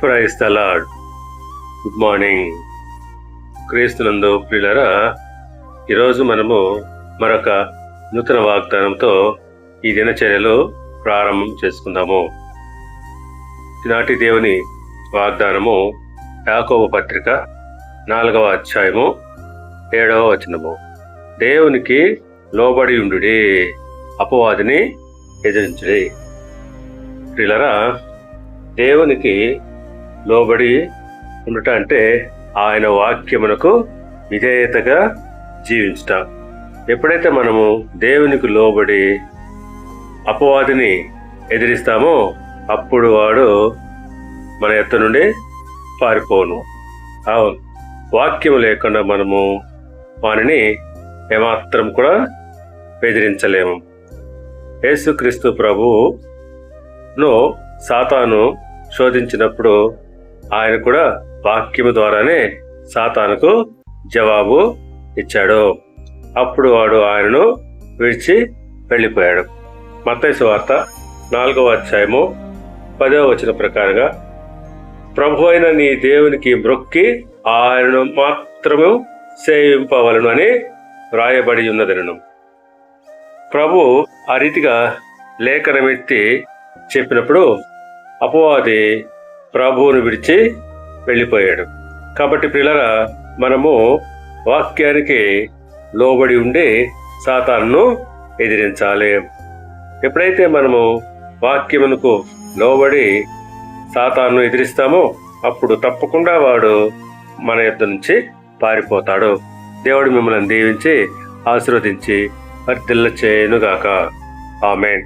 Price తలాడ్ good morning క్రీస్తునందు ప్రియులరా ఈరోజు మనము మరొక నూతన వాగ్దానంతో ఈ దినచర్యలు ప్రారంభం చేసుకుందాము. ఈనాటి దేవుని వాగ్దానము యాకోబ పత్రిక నాలుగవ అధ్యాయము ఏడవ వచనము. దేవునికి లోబడి ఉండుడి అపవాదిని ఎదిరించుడి. ప్రిలరా దేవునికి లోబడి ఉండట అంటే ఆయన వాక్యమునకు విధేయతగా జీవించట. ఎప్పుడైతే మనము దేవునికి లోబడి అపవాదిని ఎదిరిస్తామో అప్పుడు వాడు మన ఎత్త నుండి పారిపోను అవును వాక్యం లేకుండా మనము వానిని ఏమాత్రం కూడా బెదిరించలేము. యేసుక్రీస్తు ప్రభువును సాతాను శోధించినప్పుడు ఆయన కూడా వాక్యము ద్వారానే సాతానుకు జవాబు ఇచ్చాడు. అప్పుడు వాడు ఆయనను విడిచి వెళ్ళిపోయాడు. మత్తైసు వార్త నాలుగవ అధ్యాయము పదవ వచన ప్రకారంగా ప్రభు అయిన నీ దేవునికి మ్రొక్కి ఆయనను మాత్రము సేవింపవలను అని వ్రాయబడి ఉన్నదనను. ప్రభు ఆ రీతిగా లేఖనమెత్తి చెప్పినప్పుడు అపవాది ప్రభువును విడిచి వెళ్ళిపోయాడు. కాబట్టి పిల్లల మనము వాక్యానికి లోబడి ఉండి సాతాన్ను ఎదిరించాలి. ఎప్పుడైతే మనము వాక్యమునకు లోబడి సాతాన్ను ఎదిరిస్తామో అప్పుడు తప్పకుండా వాడు మన యొద్ద నుంచి పారిపోతాడు. దేవుడు మిమ్మల్ని దీవించి ఆశీర్వదించి వర్తిల్ల చేయనుగాక ఆమెన్.